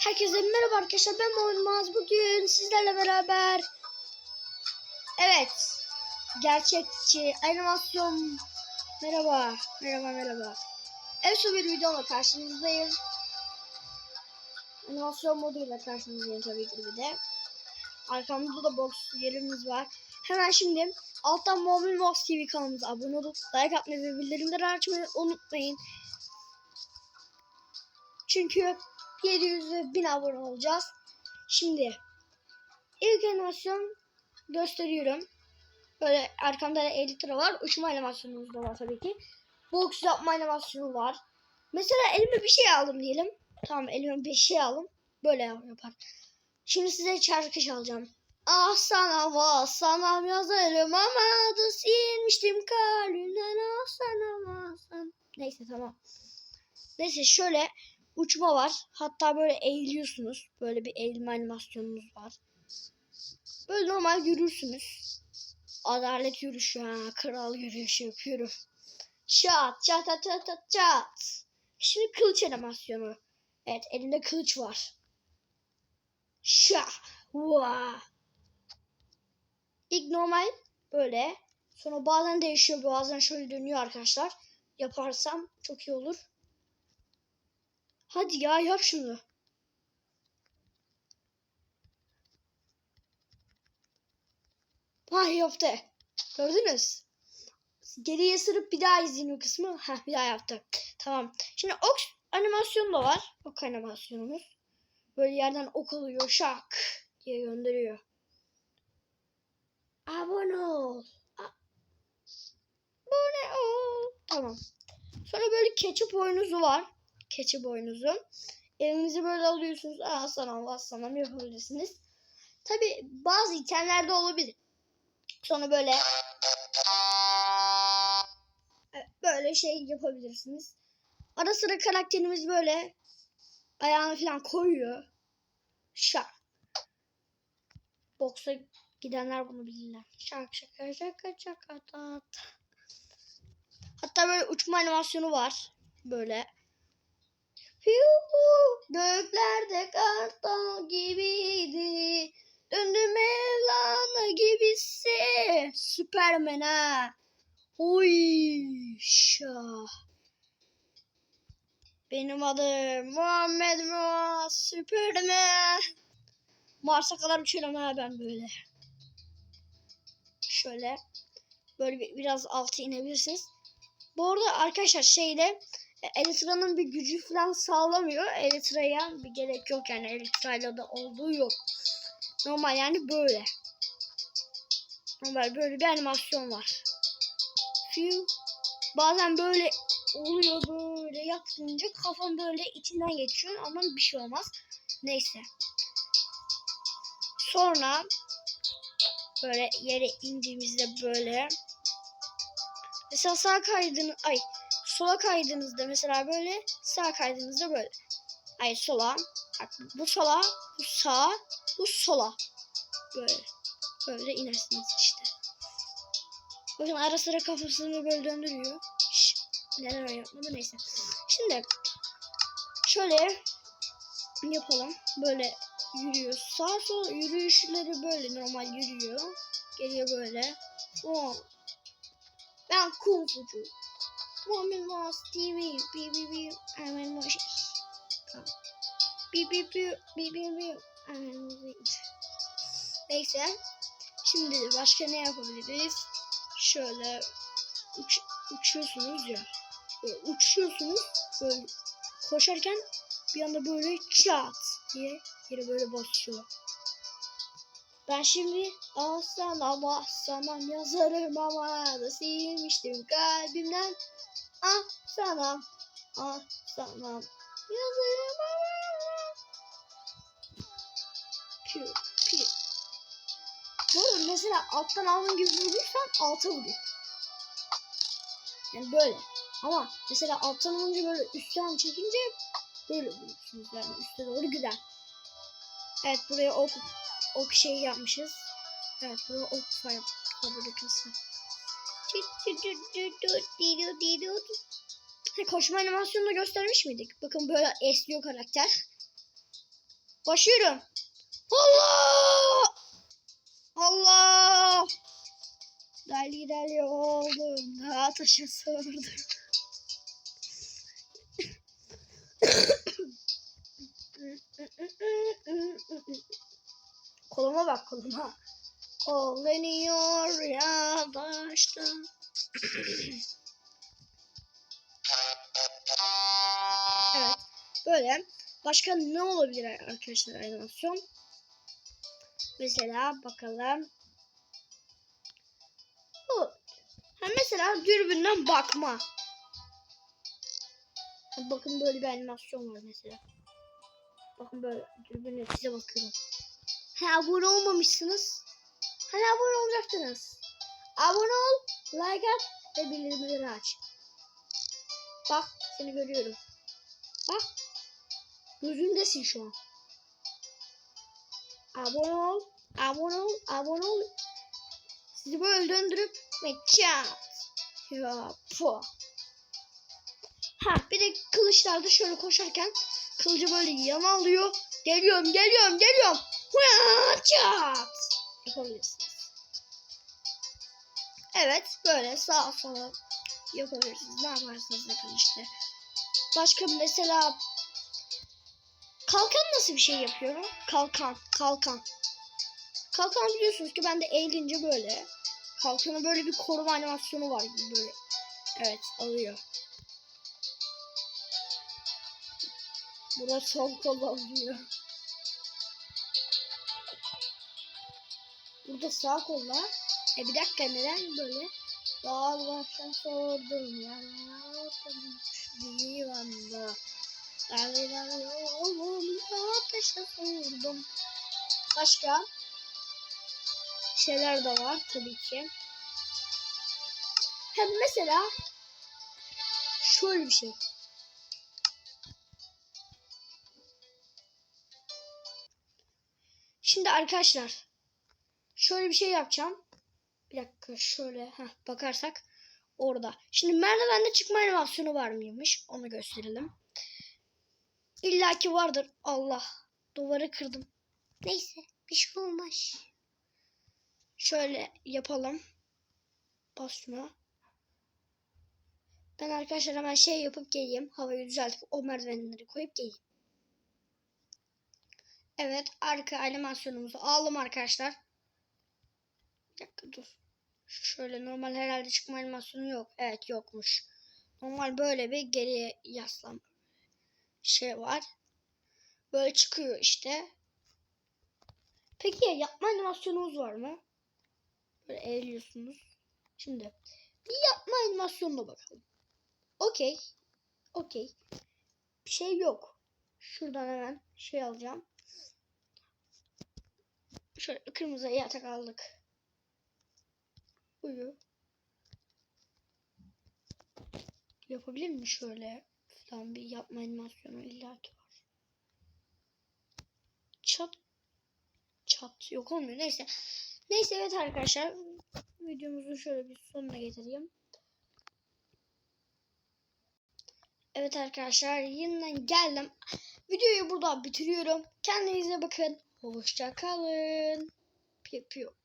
Herkese merhaba arkadaşlar ben Olmaz bugün sizlerle beraber Evet gerçekçi animasyon merhaba merhaba merhaba. Evet bir videoyla karşınızdayım. Animasyon moduyla karşınızdayım tabii ki bir de. Arkamda da box yerimiz var. Hemen şimdi alttan Mobil Box TV kanalımıza abone olup like atmayı ve bildirimleri açmayı unutmayın. Çünkü 700 ve 1000 abone olacağız. Şimdi ilk animasyon gösteriyorum. Böyle arkamda da editor var. Uçma animasyonumuz da var tabii ki. Box yapma animasyonu var. Mesela elime bir şey aldım diyelim. Tamam elime bir şey aldım. Böyle yapar. Şimdi size şarkı çalacağım. Ah sana vah sana yazarım ama adı silmiştim kalbimden ah sana vah sana. Neyse tamam. Neyse şöyle uçma var. Hatta böyle eğiliyorsunuz. Böyle bir eğilme animasyonunuz var. Böyle normal yürürsünüz. Adalet yürüyüşü ha. Kral yürüyüşü yapıyorum. Çat çat çat çat çat çat. Şimdi kılıç animasyonu. Evet elimde kılıç var. Şa. Vaa. İlk normal böyle. Sonra bazen değişiyor. Bazen şöyle dönüyor arkadaşlar. Yaparsam çok iyi olur. Hadi ya yap şunu. Ha yaptı. Gördünüz. Geriye sırıp bir daha izleyin o kısmı. Ha bir daha yaptı. Tamam. Şimdi ok animasyonu da var. Ok animasyonumuz. Böyle yerden ok alıyor şak diye gönderiyor. Abone ol. Abone ol. Tamam. Sonra böyle ketchup oyunuzu var keçi boynuzu. Elinizi böyle alıyorsunuz. Aa sana sana yapabilirsiniz. Tabi bazı itemlerde olabilir. Sonra böyle böyle şey yapabilirsiniz. Ara sıra karakterimiz böyle ayağını falan koyuyor. Şak. Boksa gidenler bunu bilirler. Şak şaka şaka şaka tat. Hatta böyle uçma animasyonu var. Böyle Göklerde kartal gibiydi. Döndüm Mevlana gibisi. Süpermen ha. Oy şah. Benim adım Muhammed Muaz Süpermen. Mars'a kadar uçuyorum ha ben böyle. Şöyle. Böyle biraz altı inebilirsiniz. Bu arada arkadaşlar şeyde Elytra'nın bir gücü falan sağlamıyor. Elytra'ya bir gerek yok yani Elytra'yla da olduğu yok. Normal yani böyle. Normal böyle bir animasyon var. Fiu. Bazen böyle oluyor böyle yapınca kafam böyle içinden geçiyor ama bir şey olmaz. Neyse. Sonra böyle yere indiğimizde böyle mesela sağ kaydını ay sola kaydığınızda mesela böyle sağ kaydığınızda böyle. Hayır sola. Bak bu sola, bu sağa, bu sola. Böyle. Böyle inersiniz işte. Bakın ara sıra kafasını böyle döndürüyor. Şş, neler yapmadı neyse. Şimdi şöyle yapalım. Böyle yürüyor. Sağ sol yürüyüşleri böyle normal yürüyor. Geliyor böyle. Oh. Ben kung. Muhammed Mouse TV bi bi bi hemen boş. Bi bi bi Neyse. Şimdi başka ne yapabiliriz? Şöyle uç, uçuyorsunuz ya. Böyle uçuyorsunuz. Böyle koşarken bir anda böyle çat diye yere böyle basıyor. Ben şimdi aslan bassamam yazarım ama da silmiştim kalbimden. Ah sana, ah sana ama. Piu, piu. Bu arada mesela alttan aldığın gibi vurursan alta vuruyor. Yani böyle. Ama mesela alttan alınca böyle üstten çekince böyle vuruyorsunuz yani üste doğru gider. Evet buraya ok, ok şey yapmışız. Evet buraya ok fabrikası. Koşma animasyonunu göstermiş miydik? Bakın böyle esniyor karakter. Başlıyorum. Allah! Allah! Deli deli oldum. Dağa taşa sordum. koluma bak koluma. Kol deniyor ya başta. evet. Böyle. Başka ne olabilir arkadaşlar animasyon? Mesela bakalım. Bu. Ha mesela dürbünden bakma. Bakın böyle bir animasyon var mesela. Bakın böyle dürbünle size bakıyorum. Ha abone olmamışsınız. Hani abone olacaktınız. Abone ol, like at ve bildirimleri aç. Bak seni görüyorum. Bak. Gözündesin şu an. Abone ol, abone ol, abone ol. Sizi böyle döndürüp meçhat. Ya pu. Ha bir de kılıçlarda şöyle koşarken kılıcı böyle yana alıyor. Geliyorum, geliyorum, geliyorum. Çat. Yapabilirsiniz. Evet böyle sağa sola yapabilirsiniz. Ne yaparsınız yapın işte. Başka mesela kalkan nasıl bir şey yapıyorum? Kalkan, kalkan. Kalkan biliyorsunuz ki ben de eğilince böyle. Kalkanın böyle bir koruma animasyonu var gibi böyle. Evet alıyor. Burası sol kol alıyor. Burada sağ kolla. E bir dakika neden böyle? Dağ baştan sordum ya. Bir anda. Dağlar oğlum ateşe sordum. Başka şeyler de var tabii ki. Hem mesela şöyle bir şey. Şimdi arkadaşlar şöyle bir şey yapacağım. Bir dakika şöyle heh, bakarsak orada. Şimdi merdivende çıkma animasyonu var mıymış? Onu gösterelim. İlla ki vardır. Allah. Duvarı kırdım. Neyse bir şey olmaz. Şöyle yapalım. Bas şuna. Ben arkadaşlar hemen şey yapıp geleyim. Havayı düzeltip o merdivenleri koyup geleyim. Evet arka animasyonumuzu aldım arkadaşlar. Dakika dur. Şöyle normal herhalde çıkma animasyonu yok. Evet yokmuş. Normal böyle bir geriye yaslan şey var. Böyle çıkıyor işte. Peki ya yapma animasyonunuz var mı? Böyle eğiliyorsunuz. Şimdi bir yapma animasyonuna bakalım. Okey. Okey. Bir şey yok. Şuradan hemen şey alacağım. Şöyle kırmızı yatak aldık. Uyu. Yapabilir mi şöyle falan bir yapma animasyonu illaki var. Çat çat yok olmuyor neyse. Neyse evet arkadaşlar videomuzu şöyle bir sonuna getireyim. Evet arkadaşlar yeniden geldim. Videoyu burada bitiriyorum. Kendinize bakın. Hoşça kalın. Piyo piyo.